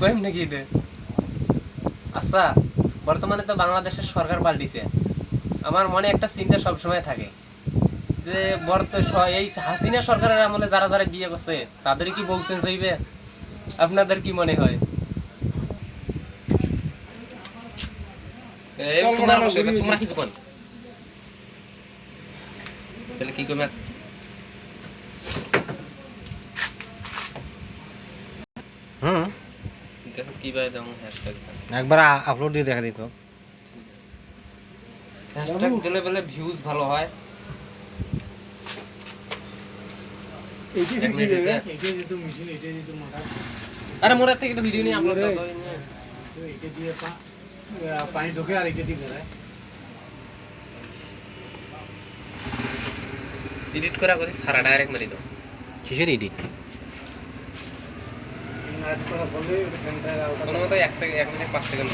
কইম নাকি এটা? আচ্ছা বর্তমানে তো বাংলাদেশের সরকার পাল্টিছে। আমার মনে একটা চিন্তা সবসময় থাকে যে বর্ত এই হাসিনা সরকারের আমলে যারা যারা বিয়ে করছে তাদের কি বউ চেঞ্জ হইবে? আপনাদের কি মনে হয়? তোমার কিছু কোন তাহলে কি কইমা হুম। কীভাবে যেমন হ্যাশট্যাগ একবার আপলোড দিয়ে দেখা দিত হ্যাশট্যাগ দিলে বলে ভিউজ ভালো হয়। আরে মোরা থেকে একটা ভিডিও নিয়ে আপলোড। করতে এটা দিয়ে পানি ঢোকে আর এটা দিয়ে বেরোয় এডিট করা করি সারা ডাইরেক্ট মারি দাও। কিসের এডিট কোনো মতো এক সেকেন্ড এক মিনিট পাঁচ সেকেন্ড